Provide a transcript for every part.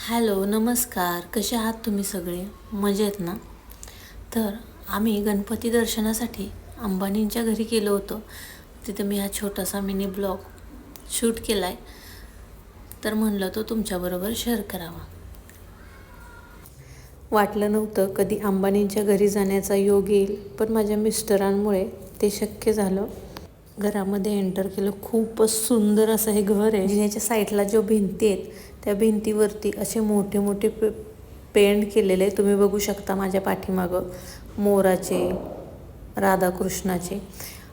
Hello नमस्कार. कसे आहात तुम्ही सगळे? मजेत ना? तर आम्ही गणपती दर्शनासाठी अंबानींच्या घरी गेलो होतो. तिथे मी हा छोटासा मिनी ब्लॉग शूट केला आहे तर म्हणलं तो तुमच्याबरोबर शेअर करावा. वाटलं नव्हतं कधी अंबानींच्या घरी जाण्याचा योग येईल पण माझ्या मिस्टरांमुळे ते शक्य झालं. घरामध्ये एंटर केलं. खूपच सुंदर असं हे घर आहे. जिन्याच्या साईडला जो भिंती आहेत त्या भिंतीवरती असे मोठे मोठे पे पेंट केलेले तुम्ही बघू शकता माझ्या पाठीमागं मोराचे राधाकृष्णाचे.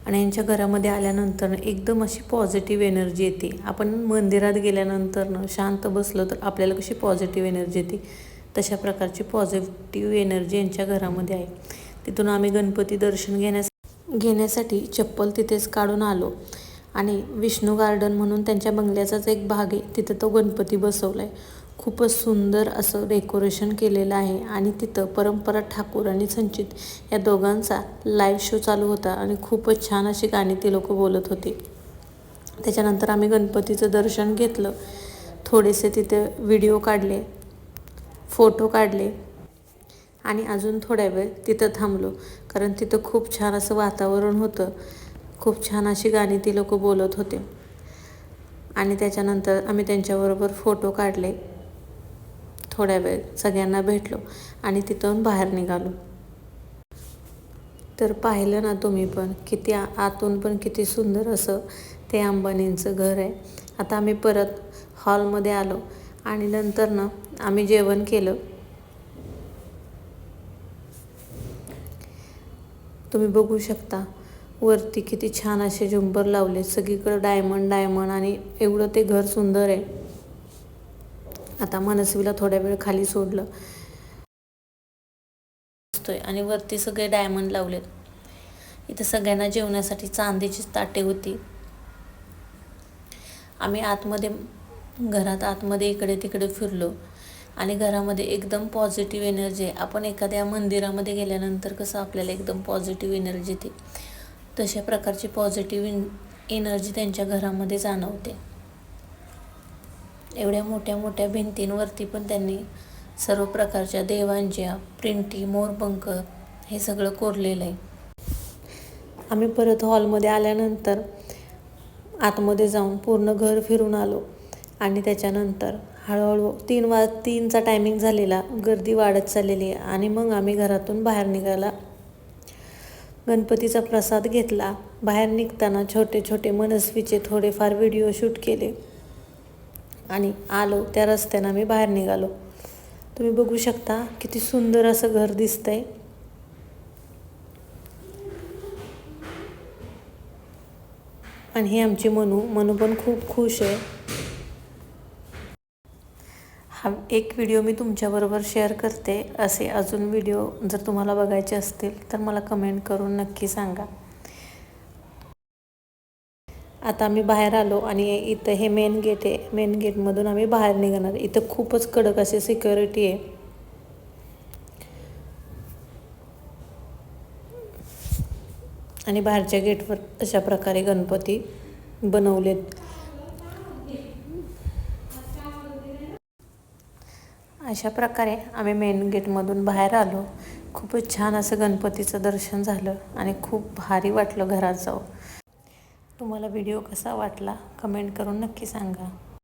आणि यांच्या घरामध्ये आल्यानंतर एकदम अशी पॉझिटिव्ह एनर्जी येते. आपण मंदिरात गेल्यानंतर शांत बसलं तर आपल्याला कशी पॉझिटिव्ह एनर्जी येते? तशा प्रकारची पॉझिटिव्ह एनर्जी यांच्या घरामध्ये आहे. तिथून आम्ही गणपती दर्शन घेण्यास घेण्यासाठी चप्पल तिथेच काढून आलो. आणि विष्णू गार्डन म्हणून त्यांच्या बंगल्याचाच एक भाग आहे. तिथं तो गणपती बसवला आहे खूपच सुंदर असं डेकोरेशन केलेलं आहे आणि तिथं परंपरा ठाकूर आणि संचित या दोघांचा लाईव्ह शो चालू होता आणि खूपच छान अशी गाणी ती लोक बोलत होती. त्याच्यानंतर आम्ही गणपतीचं दर्शन घेतलं. थोडेसे तिथे व्हिडिओ काढले फोटो काढले आणि अजून थोड्या वेळ तिथं थांबलो. कारण तिथं खूप छान असं वातावरण होतं. खूप छान अशी गाणी ती लोक बोलत होते. आणि त्याच्यानंतर आम्ही त्यांच्याबरोबर फोटो काढले. थोड्या वेळ सगळ्यांना भेटलो आणि तिथून बाहेर निघालो. तर पाहिलं ना तुम्ही पण किती आतून पण किती सुंदर असं ते अंबानींचं घर आहे. आता आम्ही परत हॉलमध्ये आलो आणि नंतर ना आम्ही जेवण केलं. तुम्ही बघू शकता वरती किती छान असे झुंबर लावले. सगळीकडं डायमंड डायमंड आणि एवढं ते घर सुंदर आहे. आता मनस्वीला थोड्या वेळ खाली सोडलं. आणि वरती सगळे डायमंड लावलेत. इथं सगळ्यांना जेवण्यासाठी चांदीची ताटे होती. आम्ही आतमध्ये घरात आतमध्ये इकडे तिकडे फिरलो. आणि घरामध्ये एकदम पॉझिटिव्ह एनर्जी आहे. आपण एखाद्या मंदिरामध्ये गेल्यानंतर कसं आपल्याला एकदम पॉझिटिव्ह एनर्जी येते. तशा प्रकारची पॉझिटिव्ह एनर्जी त्यांच्या घरामध्ये जाणवते. एवढ्या मोठ्या मोठ्या भिंतींवरती पण त्यांनी सर्व प्रकारच्या देवांच्या प्रिंटी मोरपंख हे सगळं कोरलेलं आहे. आम्ही परत हॉलमध्ये आल्यानंतर आतमध्ये जाऊन पूर्ण घर फिरून आलो आणि त्याच्यानंतर हळूहळू तीन वा तीनचा टायमिंग झालेला गर्दी वाढत चाललेली आहे आणि मग आम्ही घरातून बाहेर निघायला गणपतीचा प्रसाद घेतला. बाहेर निघताना छोटे छोटे मनस्वीचे थोडेफार व्हिडिओ शूट केले. आणि आलो त्या रस्त्यानं मी बाहेर निघालो. तुम्ही बघू शकता किती सुंदर असं घर दिसतंय. आणि ही आमची मनू. मनू पण खूप खुश आहे. हा एक व्हिडिओ मी तुमच्याबरोबर शेअर करते. असे अजून व्हिडिओ जर तुम्हाला बघायचे असतील तर मला कमेंट करून नक्की सांगा. आता आम्ही बाहेर आलो आणि इथं हे मेन गेट आहे. मेन गेटमधून आम्ही बाहेर निघणार. इथं खूपच कडक असे सिक्युरिटी आहे. आणि बाहेरच्या गेटवर अशा प्रकारे गणपती बनवलेत. अशा प्रकारे आम्ही मेन गेटमधून बाहेर आलो. खूपच छान असं गणपतीचं दर्शन झालं आणि खूप भारी वाटलं घरात जाऊ तुम्हाला व्हिडिओ कसा वाटला? कमेंट करून नक्की सांगा.